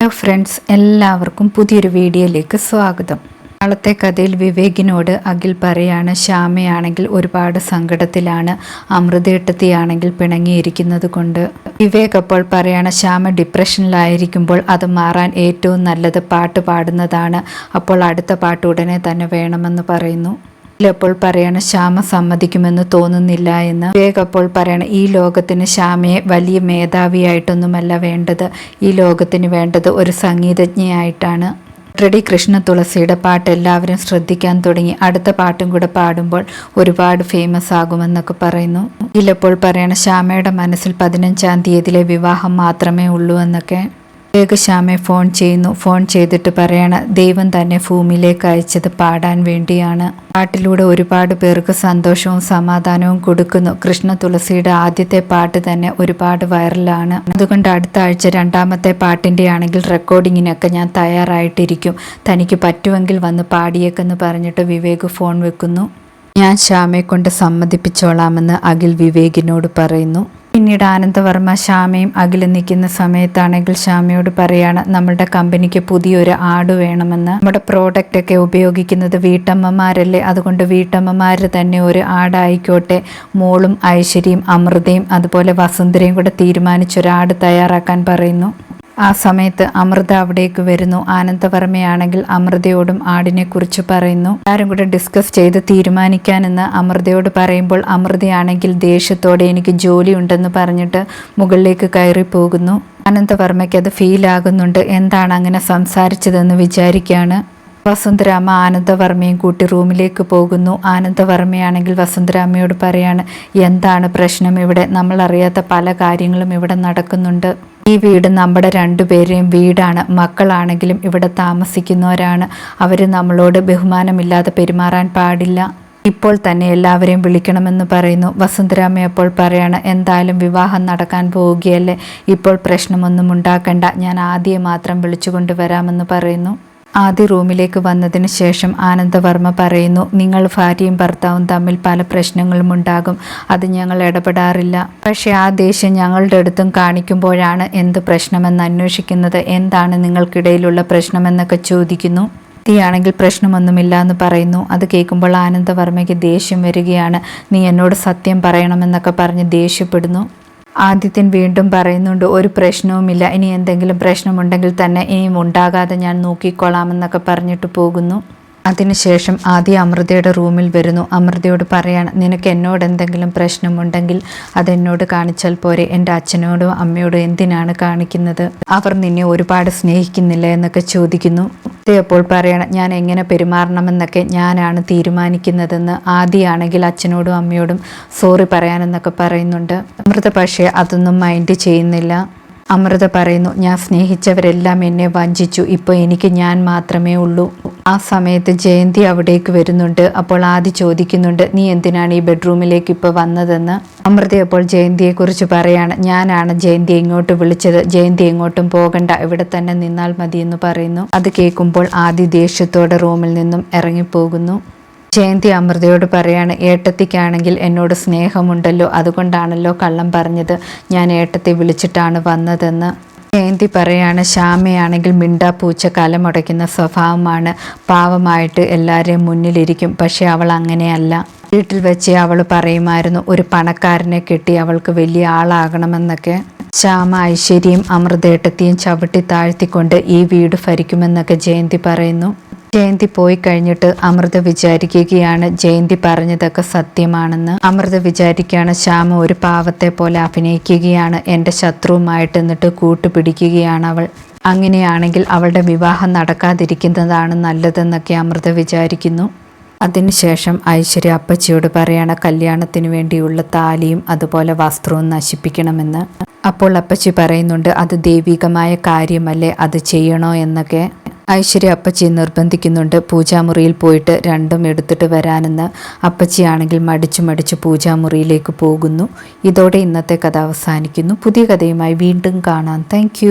Hello friends എല്ലാവർക്കും പുതിയൊരു വീഡിയോയിലേക്ക് സ്വാഗതം. നാളത്തെ കഥയിൽ വിവേകിനോട് അഖിൽ പറയാണ് ശ്യാമയാണെങ്കിൽ ഒരുപാട് സങ്കടത്തിലാണ് അമൃതേട്ടത്തിയാണെങ്കിൽ പിണങ്ങിയിരിക്കുന്നത് കൊണ്ട്. വിവേക് അപ്പോൾ പറയാണ് ശ്യാമ ഡിപ്രഷനിലായിരിക്കുമ്പോൾ അത് മാറാൻ ഏറ്റവും നല്ലത് പാട്ട് പാടുന്നതാണ്. അപ്പോൾ അടുത്ത പാട്ട് ഉടനെ തന്നെ വേണമെന്ന് പറയുന്നു. അപ്പോൾ പറയണ ശ്യാമ സമ്മതിക്കുമെന്ന് തോന്നുന്നില്ല എന്ന്. വിവേക് അപ്പോൾ പറയണ ഈ ലോകത്തിന് ശ്യാമയെ വലിയ മേധാവിയായിട്ടൊന്നുമല്ല വേണ്ടത്. ഈ ലോകത്തിന് വേണ്ടത് ഒരു സംഗീതജ്ഞയായിട്ടാണ്. റെഡി കൃഷ്ണ തുളസിയുടെ പാട്ട് എല്ലാവരും ശ്രദ്ധിക്കാൻ തുടങ്ങി. അടുത്ത പാട്ടും കൂടെ പാടുമ്പോൾ ഒരുപാട് ഫേമസ് ആകുമെന്നൊക്കെ പറയുന്നു. ഇതിലപ്പോൾ പറയണ ശ്യാമയുടെ മനസ്സിൽ പതിനഞ്ചാം തീയതിയിലെ വിവാഹം മാത്രമേ ഉള്ളൂ എന്നൊക്കെ. വേഗശ്യാമെ ഫോൺ ചെയ്യുന്നു. ഫോൺ ചെയ്തിട്ട് പറയണ ദൈവം തന്നെ ഭൂമിയിലേക്ക് അയച്ചത് പാടാൻ വേണ്ടിയാണ്. പാട്ടിലൂടെ ഒരുപാട് പേർക്ക് സന്തോഷവും സമാധാനവും കൊടുക്കുന്നു. കൃഷ്ണ തുളസിയുടെ ആദ്യത്തെ പാട്ട് തന്നെ ഒരുപാട് വൈറലാണ്. അതുകൊണ്ട് അടുത്ത ആഴ്ച രണ്ടാമത്തെ പാട്ടിന്റെ ആണെങ്കിൽ റെക്കോർഡിങ്ങിനൊക്കെ ഞാൻ തയ്യാറായിട്ടിരിക്കും. തനിക്ക് പറ്റുമെങ്കിൽ വന്ന് പാടിയേക്കെന്ന് പറഞ്ഞിട്ട് വിവേക് ഫോൺ വെക്കുന്നു. ഞാൻ ശ്യാമയെ കൊണ്ട് സമ്മതിപ്പിച്ചോളാമെന്ന് അഖിൽ വിവേകിനോട് പറയുന്നു. പിന്നീട് ആനന്ദവർമ്മ ശ്യാമയും അഖിലും നിൽക്കുന്ന സമയത്താണെങ്കിൽ ശ്യാമയോട് പറയാണ് നമ്മളുടെ കമ്പനിക്ക് പുതിയൊരു ആട് വേണമെന്ന്. നമ്മുടെ പ്രോഡക്റ്റ് ഒക്കെ ഉപയോഗിക്കുന്നത് വീട്ടമ്മമാരല്ലേ? അതുകൊണ്ട് വീട്ടമ്മമാർ തന്നെ ഒരു ആടായിക്കോട്ടെ. മോളും ഐശ്വര്യയും അമൃതയും അതുപോലെ വസുന്ധരയും കൂടെ തീരുമാനിച്ചൊരാട് തയ്യാറാക്കാൻ പറയുന്നു. ആ സമയത്ത് അമൃത അവിടേക്ക് വരുന്നു. ആനന്ദവർമ്മയാണെങ്കിൽ അമൃതയോടും ആടിനെ കുറിച്ച് പറയുന്നു. ആരും കൂടെ ഡിസ്കസ് ചെയ്ത് തീരുമാനിക്കാനെന്ന് അമൃതയോട് പറയുമ്പോൾ അമൃതയാണെങ്കിൽ ദേഷ്യത്തോടെ എനിക്ക് ജോലി ഉണ്ടെന്ന് പറഞ്ഞിട്ട് മുകളിലേക്ക് കയറി പോകുന്നു. ആനന്ദവർമ്മയ്ക്ക് അത് ഫീൽ ആകുന്നുണ്ട്. എന്താണ് അങ്ങനെ സംസാരിച്ചതെന്ന് വിചാരിക്കുകയാണ് വസുന്ധരാമ ആനന്ദവർമ്മയും കൂട്ടി റൂമിലേക്ക് പോകുന്നു. ആനന്ദവർമ്മയാണെങ്കിൽ വസുന്ധരാമയോട് പറയാണ് എന്താണ് പ്രശ്നം ഇവിടെ? നമ്മൾ അറിയാത്ത പല കാര്യങ്ങളും ഇവിടെ നടക്കുന്നുണ്ട്. ഈ വീട് നമ്മുടെ രണ്ടുപേരെയും വീടാണ്. മക്കളാണെങ്കിലും ഇവിടെ താമസിക്കുന്നവരാണ്. അവർ നമ്മളോട് ബഹുമാനമില്ലാതെ പെരുമാറാൻ പാടില്ല. ഇപ്പോൾ തന്നെ എല്ലാവരെയും വിളിക്കണമെന്ന് പറയുന്നു. വസുന്ധരാമ അപ്പോൾ പറയാണ് എന്തായാലും വിവാഹം നടക്കാൻ പോവുകയല്ലേ? ഇപ്പോൾ പ്രശ്നമൊന്നും ഉണ്ടാക്കണ്ട. ഞാൻ ആദ്യം മാത്രം വിളിച്ചുകൊണ്ടുവരാമെന്ന് പറയുന്നു. ആദ്യ റൂമിലേക്ക് വന്നതിന് ശേഷം ആനന്ദവർമ്മ പറയുന്നു നിങ്ങൾ ഭാര്യയും ഭർത്താവും തമ്മിൽ പല പ്രശ്നങ്ങളും ഉണ്ടാകും. അത് ഞങ്ങൾ ഇടപെടാറില്ല. പക്ഷേ ആ ദേഷ്യം ഞങ്ങളുടെ അടുത്തും കാണിക്കുമ്പോഴാണ് എന്ത് പ്രശ്നമെന്ന് അന്വേഷിക്കുന്നത്. എന്താണ് നിങ്ങൾക്കിടയിലുള്ള പ്രശ്നമെന്നൊക്കെ ചോദിക്കുന്നു. തീയാണെങ്കിൽ പ്രശ്നമൊന്നുമില്ല എന്ന് പറയുന്നു. അത് കേൾക്കുമ്പോൾ ആനന്ദവർമ്മയ്ക്ക് ദേഷ്യം വരികയാണ്. നീ എന്നോട് സത്യം പറയണമെന്നൊക്കെ പറഞ്ഞ് ദേഷ്യപ്പെടുന്നു. ആദിത്യൻ വീണ്ടും പറയുന്നുണ്ട് ഒരു പ്രശ്നവുമില്ല. ഇനി എന്തെങ്കിലും പ്രശ്നമുണ്ടെങ്കിൽ തന്നെ ഇനിയും ഉണ്ടാകാതെ ഞാൻ നോക്കിക്കൊള്ളാമെന്നൊക്കെ പറഞ്ഞിട്ട് പോകുന്നു. അതിനുശേഷം ആദ്യ അമൃതയുടെ റൂമിൽ വരുന്നു. അമൃതയോട് പറയാണ് നിനക്ക് എന്നോട് എന്തെങ്കിലും പ്രശ്നമുണ്ടെങ്കിൽ അതെന്നോട് കാണിച്ചാൽ പോരെ. എന്റെ അച്ഛനോടും അമ്മയോടും എന്തിനാണ് കാണിക്കുന്നത്? അവർ നിന്നെ ഒരുപാട് സ്നേഹിക്കുന്നില്ല എന്നൊക്കെ ചോദിക്കുന്നു. അപ്പോൾ പറയണം ഞാൻ എങ്ങനെ പെരുമാറണമെന്നൊക്കെ ഞാനാണ് തീരുമാനിക്കുന്നതെന്ന് ആദ്യമാണെങ്കിൽ അച്ഛനോടും അമ്മയോടും സോറി പറയാനെന്നൊക്കെ പറയുന്നുണ്ട്. അമൃത പക്ഷേ അതൊന്നും മൈൻഡ് ചെയ്യുന്നില്ല. അമൃത പറയുന്നു ഞാൻ സ്നേഹിച്ചവരെല്ലാം എന്നെ വഞ്ചിച്ചു. ഇപ്പോൾ എനിക്ക് ഞാൻ മാത്രമേ ഉള്ളൂ. ആ സമയത്ത് ജയന്തി അവിടേക്ക് വരുന്നുണ്ട്. അപ്പോൾ ആദ്യം ചോദിക്കുന്നുണ്ട് നീ എന്തിനാണ് ഈ ബെഡ്റൂമിലേക്ക് ഇപ്പോൾ വന്നതെന്ന്? അമൃത അപ്പോൾ ജയന്തിയെക്കുറിച്ച് പറയാണ് ഞാനാണ് ജയന്തി ഇങ്ങോട്ട് വിളിച്ചത്. ജയന്തി എങ്ങോട്ടും പോകണ്ട. ഇവിടെ തന്നെ നിന്നാൽ മതി എന്ന് പറയുന്നു. അത് കേൾക്കുമ്പോൾ ആദ്യ ദേഷ്യത്തോടെ റൂമിൽ നിന്നും ഇറങ്ങിപ്പോകുന്നു. ജയന്തി അമൃതയോട് പറയാണ് ഏട്ടത്തിക്കാണെങ്കിൽ എന്നോട് സ്നേഹമുണ്ടല്ലോ. അതുകൊണ്ടാണല്ലോ കള്ളം പറഞ്ഞത്. ഞാൻ ഏട്ടത്തെ വിളിച്ചിട്ടാണ് വന്നതെന്ന്. ജയന്തി പറയാണ് ശ്യാമയാണെങ്കിൽ പൂച്ച കലമുടയ്ക്കുന്ന സ്വഭാവമാണ്. പാവമായിട്ട് എല്ലാവരെയും മുന്നിലിരിക്കും. പക്ഷെ അവൾ അങ്ങനെയല്ല. വീട്ടിൽ വെച്ച് അവൾ പറയുമായിരുന്നു ഒരു പണക്കാരനെ കെട്ടി അവൾക്ക് വലിയ ആളാകണമെന്നൊക്കെ. ശ്യാമ ഐശ്വര്യയും അമൃതേട്ടത്തെയും ചവിട്ടി താഴ്ത്തിക്കൊണ്ട് ഈ വീട് ഭരിക്കുമെന്നൊക്കെ ജയന്തി പറയുന്നു. ജയന്തി പോയി കഴിഞ്ഞിട്ട് അമൃത വിചാരിക്കുകയാണ്. ജയന്തി പറഞ്ഞതൊക്കെ സത്യമാണെന്ന്. അമൃത വിചാരിക്കുകയാണ് ശ്യാമ ഒരു പാവത്തെ പോലെ അഭിനയിക്കുകയാണ്. എന്റെ ശത്രുവുമായിട്ട് എന്നിട്ട് കൂട്ടുപിടിക്കുകയാണ് അവൾ. അങ്ങനെയാണെങ്കിൽ അവളുടെ വിവാഹം നടക്കാതിരിക്കുന്നതാണ് നല്ലതെന്നൊക്കെ അമൃത വിചാരിക്കുന്നു. അതിനുശേഷം ഐശ്വര്യ അപ്പച്ചിയോട് പറയണ കല്യാണത്തിന് വേണ്ടിയുള്ള താലിയും അതുപോലെ വസ്ത്രവും നശിപ്പിക്കണമെന്ന്. അപ്പോൾ അപ്പച്ചി പറയുന്നുണ്ട് അത് ദൈവികമായ കാര്യമല്ലേ? അത് ചെയ്യണോ? എന്നൊക്കെ. ഐശ്വര്യ അപ്പച്ചി നിർബന്ധിക്കുന്നുണ്ട്. പൂജാമുറിയിൽ പോയിട്ട് രണ്ടും എടുത്തിട്ട് വരാനെന്ന് അപ്പച്ചിയാണെങ്കിൽ മടിച്ചു മടിച്ച് പൂജാമുറിയിലേക്ക് പോകുന്നു. ഇതോടെ ഇന്നത്തെ കഥ അവസാനിക്കുന്നു. പുതിയ കഥയുമായി വീണ്ടും കാണാം. താങ്ക്